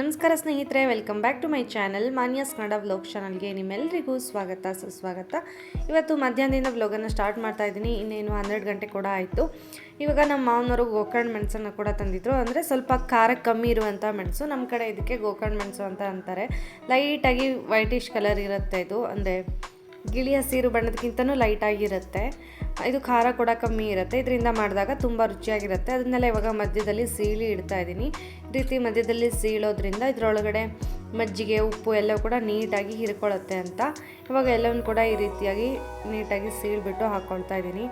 ನಮಸ್ಕಾರ ಸ್ನೇಹಿತರೆ welcome back to my channel Manya's Kannada vlog ಚಾನಲ್ಗೆ ನಿಮ್ಮೆಲ್ಲರಿಗೂ ಸ್ವಾಗತ, ಸುಸ್ವಾಗತ. ಇವತ್ತು ಮಧ್ಯಾಹ್ನದಿಂದ ವ್ಲಾಗನ್ನು ಸ್ಟಾರ್ಟ್ ಮಾಡ್ತಾ ಇದ್ದೀನಿ, ಇನ್ನೇನು ಹನ್ನೆರಡು ಗಂಟೆ ಕೂಡ ಆಯಿತು. ಇವಾಗ ನಮ್ಮ ಮಾವನವರು ಗೋಕರ್ಣ ಮೆಣಸನ್ನು ಕೂಡ ತಂದಿದ್ರು, ಅಂದರೆ ಸ್ವಲ್ಪ ಖಾರ ಕಮ್ಮಿ ಇರುವಂಥ ಮೆಣಸು ನಮ್ಮ ಕಡೆ ಇದಕ್ಕೆ ಗೋಕರ್ಣ ಮೆಣಸು ಅಂತ ಅಂತಾರೆ. ಲೈಟಾಗಿ ವೈಟಿಷ್ ಕಲರ್ ಇರುತ್ತೆ ಇದು, ಅಂದರೆ ಗಿಳಿ ಹಸಿರು ಬಣ್ಣದಕ್ಕಿಂತನೂ ಲೈಟಾಗಿರುತ್ತೆ ಇದು ಖಾರ ಕೂಡ ಕಮ್ಮಿ ಇರುತ್ತೆ. ಇದರಿಂದ ಮಾಡಿದಾಗ ತುಂಬ ರುಚಿಯಾಗಿರುತ್ತೆ. ಅದನ್ನೆಲ್ಲ ಇವಾಗ ಮಧ್ಯದಲ್ಲಿ ಸೀಳಿ ಇಡ್ತಾ ಇದ್ದೀನಿ. ರೀತಿ ಮಧ್ಯದಲ್ಲಿ ಸೀಳೋದ್ರಿಂದ ಇದರೊಳಗಡೆ ಮಜ್ಜಿಗೆ, ಉಪ್ಪು ಎಲ್ಲ ಕೂಡ ನೀಟಾಗಿ ಹಿರ್ಕೊಳ್ಳುತ್ತೆ ಅಂತ. ಇವಾಗ ಎಲ್ಲವನ್ನು ಕೂಡ ಈ ರೀತಿಯಾಗಿ ನೀಟಾಗಿ ಸೀಳ್ಬಿಟ್ಟು ಹಾಕ್ಕೊಳ್ತಾ ಇದ್ದೀನಿ.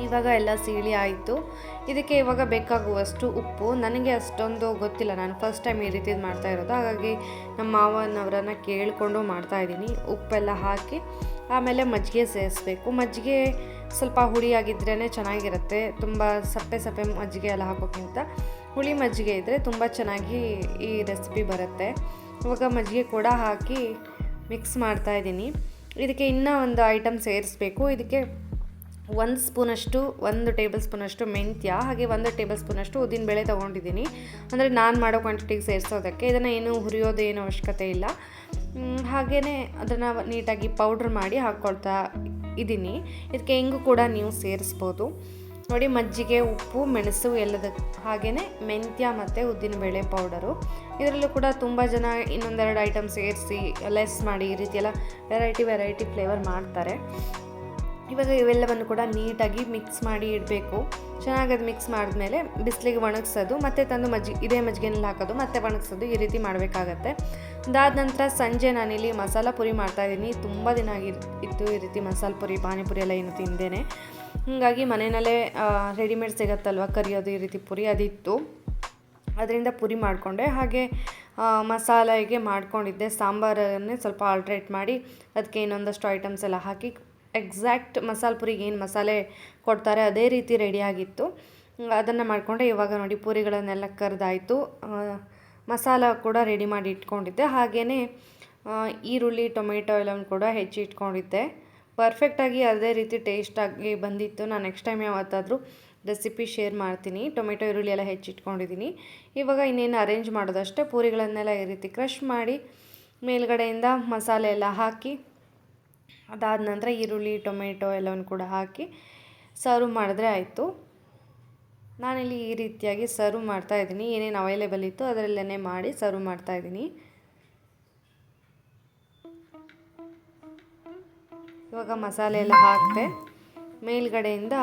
ಇವಾಗ ಎಲ್ಲ ಸೀಳಿ ಆಯಿತು. ಇದಕ್ಕೆ ಇವಾಗ ಬೇಕಾಗುವಷ್ಟು ಉಪ್ಪು. ನನಗೆ ಅಷ್ಟೊಂದು ಗೊತ್ತಿಲ್ಲ. ನಾನು ಫಸ್ಟ್ ಟೈಮ್ ಈ ರೀತಿ ಮಾಡ್ತಾ ಇರೋದು. ಹಾಗಾಗಿ ನಮ್ಮ ಮಾವನವರನ್ನ ಕೇಳಿಕೊಂಡು ಮಾಡ್ತಾ ಇದ್ದೀನಿ. ಉಪ್ಪೆಲ್ಲ ಹಾಕಿ ಆಮೇಲೆ ಮಜ್ಜಿಗೆ ಸೇರಿಸ್ಬೇಕು. ಮಜ್ಜಿಗೆ ಸ್ವಲ್ಪ ಹುಳಿಯಾಗಿದ್ರೇ ಚೆನ್ನಾಗಿರುತ್ತೆ. ತುಂಬ ಸಪ್ಪೆ ಸಪ್ಪೆ ಮಜ್ಜಿಗೆ ಎಲ್ಲ ಹಾಕೋಕ್ಕಿಂತ ಹುಳಿ ಮಜ್ಜಿಗೆ ಇದ್ದರೆ ತುಂಬ ಚೆನ್ನಾಗಿ ಈ ರೆಸಿಪಿ ಬರುತ್ತೆ. ಇವಾಗ ಮಜ್ಜಿಗೆ ಕೂಡ ಹಾಕಿ ಮಿಕ್ಸ್ ಮಾಡ್ತಾ ಇದ್ದೀನಿ. ಇದಕ್ಕೆ ಇನ್ನೂ ಒಂದು ಐಟಮ್ ಸೇರಿಸ್ಬೇಕು. ಇದಕ್ಕೆ ಒಂದು ಸ್ಪೂನಷ್ಟು, ಒಂದು ಟೇಬಲ್ ಸ್ಪೂನಷ್ಟು ಮೆಂತ್ಯ, ಹಾಗೆ ಒಂದು ಟೇಬಲ್ ಸ್ಪೂನಷ್ಟು ಉದ್ದಿನಬೇಳೆ ತೊಗೊಂಡಿದ್ದೀನಿ. ಅಂದರೆ ನಾನು ಮಾಡೋ ಕ್ವಾಂಟಿಟಿಗೆ ಸೇರಿಸೋದಕ್ಕೆ. ಇದನ್ನು ಏನು ಹುರಿಯೋದು ಏನು ಅವಶ್ಯಕತೆ ಇಲ್ಲ. ಹಾಗೆಯೇ ಅದನ್ನು ನೀಟಾಗಿ ಪೌಡ್ರ್ ಮಾಡಿ ಹಾಕ್ಕೊಳ್ತಾ ಇದ್ದೀನಿ ಇದಕ್ಕೆ ಹೆಂಗು ಕೂಡ ನೀವು ಸೇರಿಸ್ಬೋದು. ನೋಡಿ, ಮಜ್ಜಿಗೆ, ಉಪ್ಪು, ಮೆಣಸು ಎಲ್ಲದ ಹಾಗೆಯೇ ಮೆಂತ್ಯ ಮತ್ತು ಉದ್ದಿನಬೇಳೆ ಪೌಡರು ಇದರಲ್ಲೂ ಕೂಡ ತುಂಬ ಜನ ಇನ್ನೊಂದೆರಡು ಐಟಮ್ ಸೇರಿಸಿ ಲೆಸ್ ಮಾಡಿ ಈ ರೀತಿಯೆಲ್ಲ ವೆರೈಟಿ ವೆರೈಟಿ ಫ್ಲೇವರ್ ಮಾಡ್ತಾರೆ. ಇವಾಗ ಇವೆಲ್ಲವನ್ನು ಕೂಡ ನೀಟಾಗಿ ಮಿಕ್ಸ್ ಮಾಡಿ ಇಡಬೇಕು. ಚೆನ್ನಾಗಿ ಅದು ಮಿಕ್ಸ್ ಮಾಡಿದ್ಮೇಲೆ ಬಿಸಿಲಿಗೆ ಒಣಗಿಸೋದು, ಮತ್ತು ತಂದು ಮಜ್ಜಿ, ಇದೇ ಮಜ್ಜಿಗೆನಲ್ಲಿ ಹಾಕೋದು, ಮತ್ತೆ ಒಣಗಿಸೋದು ಈ ರೀತಿ ಮಾಡಬೇಕಾಗತ್ತೆ. ಅದಾದ ನಂತರ ಸಂಜೆ ನಾನಿಲ್ಲಿ ಮಸಾಲ ಪುರಿ ಮಾಡ್ತಾಯಿದ್ದೀನಿ ತುಂಬ ದಿನ ಆಗಿ ಇತ್ತು ಈ ರೀತಿ ಮಸಾಲ ಪುರಿ, ಪಾನಿಪುರಿ ಎಲ್ಲ ಏನು ತಿಂದೇನೆ. ಹೀಗಾಗಿ ಮನೆಯಲ್ಲೇ ರೆಡಿಮೇಡ್ ಸಿಗತ್ತಲ್ವ ಕರಿಯೋದು ಈ ರೀತಿ ಪುರಿ ಅದಿತ್ತು. ಅದರಿಂದ ಪುರಿ ಮಾಡಿಕೊಂಡೆ. ಹಾಗೆ ಮಸಾಲೆಗೆ ಮಾಡ್ಕೊಂಡಿದ್ದೆ. ಸಾಂಬಾರನ್ನೇ ಸ್ವಲ್ಪ ಆಲ್ಟ್ರೇಟ್ ಮಾಡಿ ಅದಕ್ಕೆ ಇನ್ನೊಂದಷ್ಟು ಐಟಮ್ಸ್ ಎಲ್ಲ ಹಾಕಿ ಎಕ್ಸಾಕ್ಟ್ ಮಸಾಲೆ ಪುರಿಗೆ ಏನು ಮಸಾಲೆ ಕೊಡ್ತಾರೆ ಅದೇ ರೀತಿ ರೆಡಿಯಾಗಿತ್ತು ಅದನ್ನು ಮಾಡಿಕೊಂಡೆ ಇವಾಗ ನೋಡಿ ಪೂರಿಗಳನ್ನೆಲ್ಲ ಕರೆದಾಯಿತು. ಮಸಾಲ ಕೂಡ ರೆಡಿ ಮಾಡಿ ಇಟ್ಕೊಂಡಿದ್ದೆ. ಹಾಗೆಯೇ ಈರುಳ್ಳಿ, ಟೊಮೆಟೊ ಎಲ್ಲವನ್ನು ಕೂಡ ಹೆಚ್ಚಿ ಇಟ್ಕೊಂಡಿದ್ದೆ. ಪರ್ಫೆಕ್ಟಾಗಿ ಅದೇ ರೀತಿ ಟೇಸ್ಟಾಗಿ ಬಂದಿತ್ತು. ನಾನು ನೆಕ್ಸ್ಟ್ ಟೈಮ್ ಯಾವತ್ತಾದರೂ ರೆಸಿಪಿ ಶೇರ್ ಮಾಡ್ತೀನಿ. ಟೊಮೆಟೊ, ಈರುಳ್ಳಿ ಎಲ್ಲ ಹೆಚ್ಚಿಟ್ಕೊಂಡಿದ್ದೀನಿ ಇವಾಗ ಇನ್ನೇನು ಅರೇಂಜ್ ಮಾಡೋದಷ್ಟೇ. ಪೂರಿಗಳನ್ನೆಲ್ಲ ಈ ರೀತಿ ಕ್ರಷ್ ಮಾಡಿ ಮೇಲ್ಗಡೆಯಿಂದ ಮಸಾಲೆ ಎಲ್ಲ ಹಾಕಿ ಅದಾದ ನಂತರ ಈರುಳ್ಳಿ, ಟೊಮೆಟೊ ಎಲ್ಲವನ್ನು ಕೂಡ ಹಾಕಿ ಸರ್ವ್ ಮಾಡಿದ್ರೆ ಆಯಿತು. ನಾನಿಲ್ಲಿ ಈ ರೀತಿಯಾಗಿ ಸರ್ವ್ ಮಾಡ್ತಾ ಇದ್ದೀನಿ. ಏನೇನು ಅವೈಲೇಬಲ್ ಇತ್ತು ಅದರಲ್ಲೇ ಮಾಡಿ ಸರ್ವ್ ಮಾಡ್ತಾ ಇದ್ದೀನಿ. ಇವಾಗ ಮಸಾಲೆ ಎಲ್ಲ ಹಾಕಿದೆ. ಮೇಲ್ಗಡೆಯಿಂದ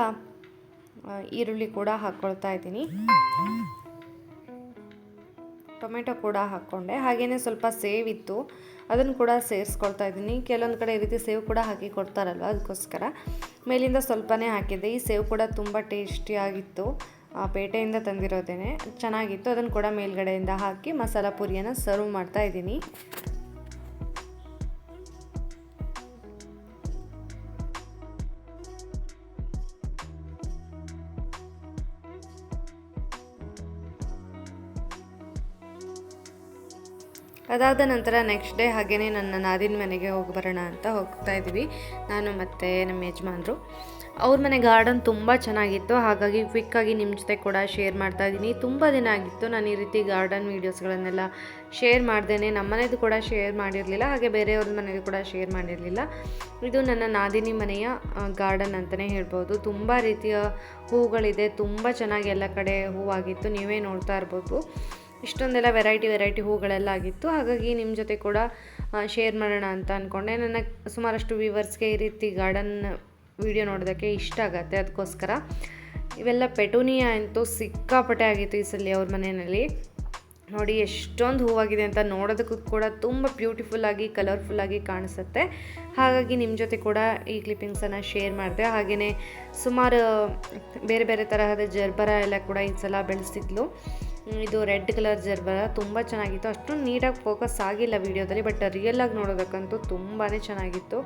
ಈರುಳ್ಳಿ ಕೂಡ ಹಾಕ್ಕೊಳ್ತಾ ಇದ್ದೀನಿ. ಟೊಮೆಟೊ ಕೂಡ ಹಾಕ್ಕೊಂಡೆ. ಹಾಗೆಯೇ ಸ್ವಲ್ಪ ಸೇವ್ ಇತ್ತು ಅದನ್ನು ಕೂಡ ಸೇರಿಸ್ಕೊಳ್ತಾ ಇದ್ದೀನಿ. ಕೆಲವೊಂದು ಕಡೆ ಈ ರೀತಿ ಸೇವ್ ಕೂಡ ಹಾಕಿ ಕೊಡ್ತಾರಲ್ವ ಅದಕ್ಕೋಸ್ಕರ. ಮೇಲಿಂದ ಸ್ವಲ್ಪನೇ ಹಾಕಿದ್ದೆ. ಈ ಸೇವ್ ಕೂಡ ತುಂಬ ಟೇಸ್ಟಿಯಾಗಿತ್ತು ಪೇಟೆಯಿಂದ ತಂದಿರೋದೇನೆ. ಚೆನ್ನಾಗಿತ್ತು. ಅದನ್ನು ಕೂಡ ಮೇಲ್ಗಡೆಯಿಂದ ಹಾಕಿ ಮಸಾಲ ಪುರಿಯನ್ನು ಸರ್ವ್ ಮಾಡ್ತಾ ಇದ್ದೀನಿ. ಅದಾದ ನಂತರ ನೆಕ್ಸ್ಟ್ ಡೇ ಹಾಗೆಯೇ ನನ್ನ ನಾದಿನ ಮನೆಗೆ ಹೋಗಿ ಬರೋಣ ಅಂತ ಹೋಗ್ತಾ ಇದ್ವಿ. ನಾನು ಮತ್ತು ನಮ್ಮ ಯಜಮಾನರು. ಅವ್ರ ಮನೆ ಗಾರ್ಡನ್ ತುಂಬ ಚೆನ್ನಾಗಿತ್ತು. ಹಾಗಾಗಿ ಕ್ವಿಕ್ಕಾಗಿ ನಿಮ್ಮ ಜೊತೆ ಕೂಡ ಶೇರ್ ಮಾಡ್ತಾ ಇದ್ದೀನಿ. ತುಂಬ ದಿನ ಆಗಿತ್ತು ನಾನು ಈ ರೀತಿ ಗಾರ್ಡನ್ ವೀಡಿಯೋಸ್ಗಳನ್ನೆಲ್ಲ ಶೇರ್ ಮಾಡ್ದೇನೆ. ನಮ್ಮ ಮನೆಯದು ಕೂಡ ಶೇರ್ ಮಾಡಿರಲಿಲ್ಲ, ಹಾಗೆ ಬೇರೆಯವ್ರ ಮನೆಯದು ಕೂಡ ಶೇರ್ ಮಾಡಿರಲಿಲ್ಲ. ಇದು ನನ್ನ ನಾದಿನಿ ಮನೆಯ ಗಾರ್ಡನ್ ಅಂತಲೇ ಹೇಳ್ಬೋದು. ತುಂಬ ರೀತಿಯ ಹೂಗಳಿದೆ, ತುಂಬ ಚೆನ್ನಾಗಿ ಎಲ್ಲ ಕಡೆ ಹೂವಾಗಿತ್ತು. ನೀವೇ ನೋಡ್ತಾ ಇರ್ಬೋದು. ಇಷ್ಟೊಂದೆಲ್ಲ ವೆರೈಟಿ ವೆರೈಟಿ ಹೂಗಳೆಲ್ಲ ಆಗಿತ್ತು. ಹಾಗಾಗಿ ನಿಮ್ಮ ಜೊತೆ ಕೂಡ ಶೇರ್ ಮಾಡೋಣ ಅಂತ ಅಂದ್ಕೊಂಡೆ ನನ್ನ ಸುಮಾರಷ್ಟು ವ್ಯೂವರ್ಸ್ಗೆ ಈ ರೀತಿ ಗಾರ್ಡನ್ ವಿಡಿಯೋ ನೋಡೋದಕ್ಕೆ ಇಷ್ಟ ಆಗತ್ತೆ ಅದಕ್ಕೋಸ್ಕರ ಇವೆಲ್ಲ ಪೆಟೋನಿಯಾ ಅಂತೂ ಸಿಕ್ಕಾಪಟ್ಟೆ ಆಗಿತ್ತು ಈ ಸಲ ಅವ್ರ ಮನೆಯಲ್ಲಿ. ನೋಡಿ, ಎಷ್ಟೊಂದು ಹೂವಾಗಿದೆ ಅಂತ ನೋಡೋದಕ್ಕೂ ಕೂಡ ತುಂಬ ಬ್ಯೂಟಿಫುಲ್ಲಾಗಿ ಕಲರ್ಫುಲ್ಲಾಗಿ ಕಾಣಿಸುತ್ತೆ. ಹಾಗಾಗಿ ನಿಮ್ಮ ಜೊತೆ ಕೂಡ ಈ ಕ್ಲಿಪ್ಪಿಂಗ್ಸನ್ನು ಶೇರ್ ಮಾಡಿದೆ. ಹಾಗೆಯೇ ಸುಮಾರು ಬೇರೆ ಬೇರೆ ತರಹದ ಜರ್ಬರ ಎಲ್ಲ ಕೂಡ ಈ ಸಲ ಬೆಳೆಸಿದ್ಲು. ಇದು ರೆಡ್ ಕಲರ್ ಜರ್ಬರ ತುಂಬ ಚೆನ್ನಾಗಿತ್ತು. ಅಷ್ಟು ನೀಟಾಗಿ ಫೋಕಸ್ ಆಗಿಲ್ಲ ವೀಡಿಯೋದಲ್ಲಿ ಬಟ್ ರಿಯಲಾಗಿ ನೋಡೋದಕ್ಕಂತೂ ತುಂಬಾ ಚೆನ್ನಾಗಿತ್ತು.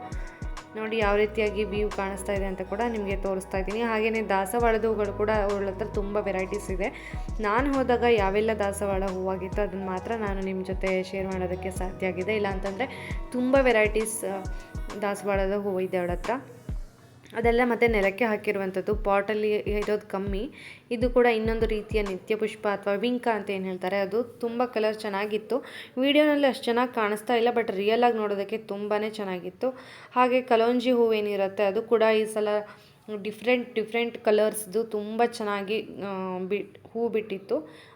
ನೋಡಿ, ಯಾವ ರೀತಿಯಾಗಿ ವ್ಯೂ ಕಾಣಿಸ್ತಾ ಇದೆ ಅಂತ ಕೂಡ ನಿಮಗೆ ತೋರಿಸ್ತಾ ಇದ್ದೀನಿ. ಹಾಗೆಯೇ ದಾಸವಾಳದ ಹೂಗಳು ಕೂಡ ಅವಳ ಹತ್ರ ತುಂಬ ವೆರೈಟೀಸ್ ಇದೆ. ನಾನು ಹೋದಾಗ ಯಾವೆಲ್ಲ ದಾಸವಾಳ ಹೂವಾಗಿತ್ತು, ಅದನ್ನು ಮಾತ್ರ ನಾನು ನಿಮ್ಮ ಜೊತೆ ಶೇರ್ ಮಾಡೋದಕ್ಕೆ ಸಾಧ್ಯ ಆಗಿದೆ. ಇಲ್ಲ ಅಂತಂದರೆ ತುಂಬ ವೆರೈಟೀಸ್ ದಾಸವಾಳದ ಹೂವು ಇದೆ ಅವಳ ಹತ್ರ ಅದೆಲ್ಲ ಮತ್ತೆ ನೆಲಕ್ಕೆ ಹಾಕಿರುವಂಥದ್ದು. ಪಾಟಲ್ಲಿ ಇರೋದು ಕಮ್ಮಿ. ಇದು ಕೂಡ ಇನ್ನೊಂದು ರೀತಿಯ ನಿತ್ಯ ಪುಷ್ಪ ಅಥವಾ ವಿಂಕ ಅಂತ ಏನು ಹೇಳ್ತಾರೆ, ಅದು ತುಂಬ ಕಲರ್ ಚೆನ್ನಾಗಿತ್ತು. ವಿಡಿಯೋನಲ್ಲಿ ಅಷ್ಟು ಚೆನ್ನಾಗಿ ಕಾಣಿಸ್ತಾ ಇಲ್ಲ ಬಟ್ ರಿಯಲ್ ಆಗಿ ನೋಡೋದಕ್ಕೆ ತುಂಬಾ ಚೆನ್ನಾಗಿತ್ತು. ಹಾಗೆ ಕಲೋಂಜಿ ಹೂವೇನಿರುತ್ತೆ, ಅದು ಕೂಡ ಈ ಸಲ ಡಿಫ್ರೆಂಟ್ ಡಿಫ್ರೆಂಟ್ ಕಲರ್ಸ್ದು ತುಂಬ ಚೆನ್ನಾಗಿ ಬಿ, ಹೂ ಬಿಟ್ಟಿತ್ತು.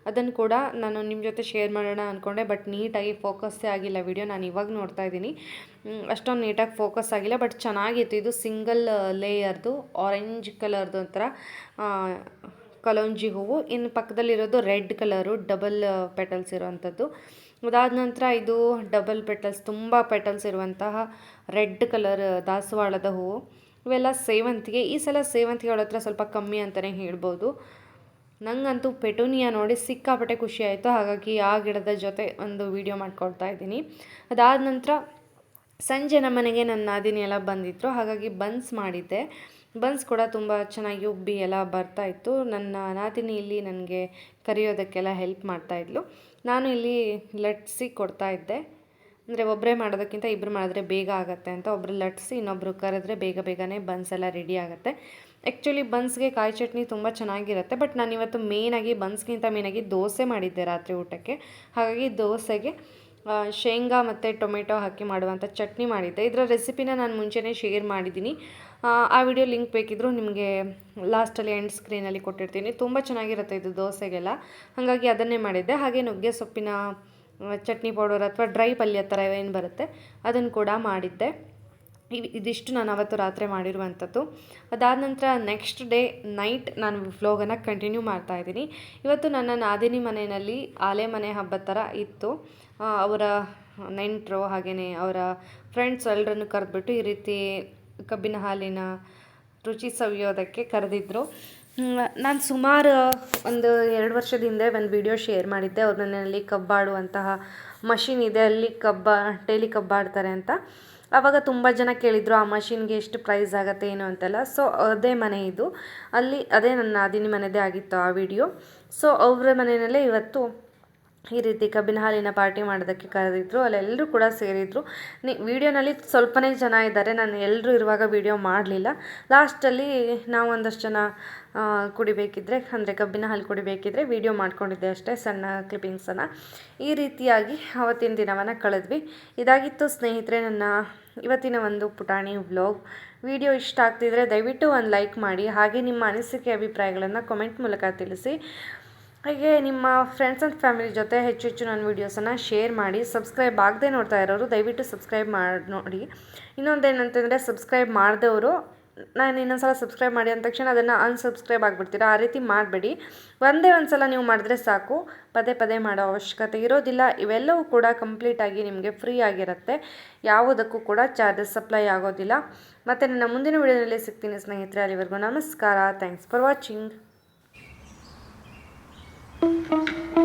ಅದನ್ನು ಕೂಡ ನಾನು ನಿಮ್ಮ ಜೊತೆ ಶೇರ್ ಮಾಡೋಣ ಅಂದ್ಕೊಂಡೆ ಬಟ್ ನೀಟಾಗಿ ಫೋಕಸ್ಸೇ ಆಗಿಲ್ಲ ವಿಡಿಯೋ. ನಾನು ಇವಾಗ ನೋಡ್ತಾ ಇದ್ದೀನಿ. ಅಷ್ಟೊಂದು ನೀಟಾಗಿ ಫೋಕಸ್ ಆಗಿಲ್ಲ, ಬಟ್ ಚೆನ್ನಾಗಿತ್ತು. ಇದು ಸಿಂಗಲ್ ಲೇಯರ್ದು, ಆರೆಂಜ್ ಕಲರ್ದು ಒಂಥರ ಕಲೋಂಜಿ ಹೂವು. ಇನ್ನು ಪಕ್ಕದಲ್ಲಿರೋದು ರೆಡ್ ಕಲರು, ಡಬಲ್ ಪೆಟಲ್ಸ್ ಇರುವಂಥದ್ದು. ಅದಾದ ನಂತರ ಇದು ಡಬಲ್ ಪೆಟಲ್ಸ್, ತುಂಬ ಪೆಟಲ್ಸ್ ಇರುವಂತಹ ರೆಡ್ ಕಲರ್, ದಾಸವಾಳದ ಹೂವು. ಇವೆಲ್ಲ ಸೇವಂತಿಗೆ. ಈ ಸಲ ಸೇವಂತಿಗೆಗಳ ಹತ್ರ ಸ್ವಲ್ಪ ಕಮ್ಮಿ ಅಂತಲೇ ಹೇಳ್ಬೋದು. ನನಗಂತೂ ಪೆಟೋನಿಯಾ ನೋಡಿ ಸಿಕ್ಕಾಪಟ್ಟೆ ಖುಷಿ ಆಯಿತು. ಹಾಗಾಗಿ ಆ ಗಿಡದ ಜೊತೆ ಒಂದು ವಿಡಿಯೋ ಮಾಡ್ಕೊಳ್ತಾ ಇದ್ದೀನಿ. ಅದಾದ ನಂತರ ಸಂಜೆ ನಮ್ಮ ಮನೆಗೆ ನನ್ನ ನಾದಿನಿ ಎಲ್ಲ ಬಂದಿದ್ರು. ಹಾಗಾಗಿ ಬನ್ಸ್ ಮಾಡಿದ್ದೆ. ಬನ್ಸ್ ಕೂಡ ತುಂಬ ಚೆನ್ನಾಗಿ ಉಬ್ಬಿ ಎಲ್ಲ ಬರ್ತಾ ಇತ್ತು. ನನ್ನ ನಾದಿನಿ ಇಲ್ಲಿ ನನಗೆ ಕರಿಯೋದಕ್ಕೆಲ್ಲ ಹೆಲ್ಪ್ ಮಾಡ್ತಾಯಿದ್ಲು ನಾನು ಇಲ್ಲಿ ಲಟ್ಸಿ ಕೊಡ್ತಾ ಇದ್ದೆ. ಅಂದರೆ ಒಬ್ಬರೇ ಮಾಡೋದಕ್ಕಿಂತ ಇಬ್ಬರು ಮಾಡಿದ್ರೆ ಬೇಗ ಆಗುತ್ತೆ ಅಂತ ಒಬ್ಬರು ಲಟ್ಸಿ ಇನ್ನೊಬ್ಬರು ಕರೆದ್ರೆ ಬೇಗ ಬೇಗನೆ ಬನ್ಸ್ ಎಲ್ಲ ರೆಡಿ ಆಗುತ್ತೆ. ಆ್ಯಕ್ಚುಲಿ ಬನ್ಸ್ಗೆ ಕಾಯಿ ಚಟ್ನಿ ತುಂಬ ಚೆನ್ನಾಗಿರುತ್ತೆ ಬಟ್ ನಾನು ಇವತ್ತು ಮೇಯ್ನಾಗಿ ಬನ್ಸ್ಗಿಂತ ಮೇನಾಗಿ ದೋಸೆ ಮಾಡಿದ್ದೆ ರಾತ್ರಿ ಊಟಕ್ಕೆ. ಹಾಗಾಗಿ ದೋಸೆಗೆ ಶೇಂಗಾ ಮತ್ತು ಟೊಮೆಟೊ ಹಾಕಿ ಮಾಡುವಂಥ ಚಟ್ನಿ ಮಾಡಿದ್ದೆ. ಇದರ ರೆಸಿಪಿನ ನಾನು ಮುಂಚೆನೇ ಶೇರ್ ಮಾಡಿದ್ದೀನಿ. ಆ, ವಿಡಿಯೋ ಲಿಂಕ್ ಬೇಕಿದ್ದರೂ ನಿಮಗೆ ಲಾಸ್ಟಲ್ಲಿ ಎಂಡ್ ಸ್ಕ್ರೀನಲ್ಲಿ ಕೊಟ್ಟಿರ್ತೀನಿ. ತುಂಬ ಚೆನ್ನಾಗಿರುತ್ತೆ ಇದು ದೋಸೆಗೆಲ್ಲ. ಹಾಗಾಗಿ ಅದನ್ನೇ ಮಾಡಿದ್ದೆ. ಹಾಗೆ ನುಗ್ಗೆ ಸೊಪ್ಪಿನ ಚಟ್ನಿ ಪೌಡರ್ ಅಥವಾ ಡ್ರೈ ಪಲ್ಯ ಥರ ಏನು ಬರುತ್ತೆ, ಅದನ್ನು ಕೂಡ ಮಾಡಿದ್ದೆ. ಇದಿಷ್ಟು ನಾನು ಅವತ್ತು ರಾತ್ರಿ ಮಾಡಿರುವಂಥದ್ದು. ಅದಾದ ನಂತರ ನೆಕ್ಸ್ಟ್ ಡೇ ನೈಟ್ ನಾನು ವ್ಲೋಗನ್ನು ಕಂಟಿನ್ಯೂ ಮಾಡ್ತಾ ಇದ್ದೀನಿ. ಇವತ್ತು ನನ್ನ ನಾದಿನಿ ಮನೆಯಲ್ಲಿ ಆಲೆ ಮನೆ ಹಬ್ಬದ ಥರ ಇತ್ತು. ಅವರ ನೆಂಟರು ಹಾಗೆಯೇ ಅವರ ಫ್ರೆಂಡ್ಸ್ ಎಲ್ಲರನ್ನು ಕರೆದ್ಬಿಟ್ಟು ಈ ರೀತಿ ಕಬ್ಬಿನ ಹಾಲಿನ ರುಚಿ ಸವಿಯೋದಕ್ಕೆ ಕರೆದಿದ್ರು. ನಾನು ಸುಮಾರು ಒಂದು ಎರಡು ವರ್ಷದ ಹಿಂದೆ ಒಂದು ವಿಡಿಯೋ ಶೇರ್ ಮಾಡಿದ್ದೆ. ಅವ್ರ ಮನೆಯಲ್ಲಿ ಕಬ್ಬಾಡುವಂತಹ ಮಷಿನ್ ಇದೆ. ಅಲ್ಲಿ ಕಬ್ಬ ಡೈಲಿ ಕಬ್ಬಾಡ್ತಾರೆ ಅಂತ. ಆವಾಗ ತುಂಬ ಜನ ಕೇಳಿದರು, ಆ ಮಷಿನ್ಗೆ ಎಷ್ಟು ಪ್ರೈಸ್ ಆಗುತ್ತೆ, ಏನು ಅಂತೆಲ್ಲ. ಸೊ ಅದೇ ಮನೆ ಇದು. ಅಲ್ಲಿ ಅದೇ ನನ್ನ ನಾದಿನಿ ಮನೆದೇ ಆಗಿತ್ತು ಆ ವಿಡಿಯೋ ಸೊ ಅವರ ಮನೆಯಲ್ಲೇ ಇವತ್ತು ಈ ರೀತಿ ಕಬ್ಬಿನ ಹಾಲಿನ ಪಾರ್ಟಿ ಮಾಡೋದಕ್ಕೆ ಕರೆದಿದ್ರು ಅಲ್ಲೆಲ್ಲರೂ ಕೂಡ ಸೇರಿದ್ರು. ನಿ, ವಿಡಿಯೋನಲ್ಲಿ ಸ್ವಲ್ಪನೇ ಜನ ಇದ್ದಾರೆ, ನಾನು ಎಲ್ಲರೂ ಇರುವಾಗ ವೀಡಿಯೋ ಮಾಡಲಿಲ್ಲ. ಲಾಸ್ಟಲ್ಲಿ ನಾವು ಒಂದಷ್ಟು ಜನ ಕುಡಿಬೇಕಿದ್ರೆ, ಅಂದರೆ ಕಬ್ಬಿನ ಹಾಲು ಕುಡಿಬೇಕಿದ್ರೆ ವಿಡಿಯೋ ಮಾಡ್ಕೊಂಡಿದ್ದೆ ಅಷ್ಟೇ, ಸಣ್ಣ ಕ್ಲಿಪ್ಪಿಂಗ್ಸನ್ನು. ಈ ರೀತಿಯಾಗಿ ಅವತ್ತಿನ ದಿನವನ್ನು ಕಳೆದ್ವಿ. ಇದಾಗಿತ್ತು ಸ್ನೇಹಿತರೆ, ನನ್ನ ಇವತ್ತಿನ ಒಂದು ಪುಟಾಣಿ ವ್ಲಾಗ್. ವಿಡಿಯೋ ಇಷ್ಟ ಆಗ್ತಿದ್ರೆ ದಯವಿಟ್ಟು ಒಂದು ಲೈಕ್ ಮಾಡಿ, ಹಾಗೆ ನಿಮ್ಮ ಅನಿಸಿಕೆ ಅಭಿಪ್ರಾಯಗಳನ್ನು ಕಮೆಂಟ್ ಮೂಲಕ ತಿಳಿಸಿ. ಹಾಗೆ ನಿಮ್ಮ ಫ್ರೆಂಡ್ಸ್ ಆ್ಯಂಡ್ ಫ್ಯಾಮಿಲಿ ಜೊತೆ ಹೆಚ್ಚು ಹೆಚ್ಚು ನನ್ನ ವೀಡಿಯೋಸನ್ನು ಶೇರ್ ಮಾಡಿ ಸಬ್ಸ್ಕ್ರೈಬ್ ಆಗದೆ ನೋಡ್ತಾ ಇರೋರು ದಯವಿಟ್ಟು ಸಬ್ಸ್ಕ್ರೈಬ್ ಮಾಡಿ, ನೋಡಿ. ಇನ್ನೊಂದೇನಂತಂದರೆ ಸಬ್ಸ್ಕ್ರೈಬ್ ಮಾಡಿದವರು, ನಾನು ಇನ್ನೊಂದ್ಸಲ ಸಬ್ಸ್ಕ್ರೈಬ್ ಮಾಡಿ ಅಂದ ತಕ್ಷಣ ಅದನ್ನು ಅನ್ಸಬ್ಸ್ಕ್ರೈಬ್ ಆಗಿಬಿಡ್ತೀರ, ಆ ರೀತಿ ಮಾಡಬೇಡಿ. ಒಂದೇ ಒಂದು ಸಲ ನೀವು ಮಾಡಿದ್ರೆ ಸಾಕು. ಪದೇ ಪದೇ ಮಾಡೋ ಅವಶ್ಯಕತೆ ಇರೋದಿಲ್ಲ. ಇವೆಲ್ಲವೂ ಕೂಡ ಕಂಪ್ಲೀಟಾಗಿ ನಿಮಗೆ ಫ್ರೀ ಆಗಿರುತ್ತೆ. ಯಾವುದಕ್ಕೂ ಕೂಡ ಚಾರ್ಜಸ್ ಸಪ್ಲೈ ಆಗೋದಿಲ್ಲ. ಮತ್ತು ನನ್ನ ಮುಂದಿನ ವಿಡಿಯೋದಲ್ಲಿ ಸಿಗ್ತೀನಿ ಸ್ನೇಹಿತರೆ, ಅಲ್ಲಿವರೆಗೂ ನಮಸ್ಕಾರ. Thanks for watching Música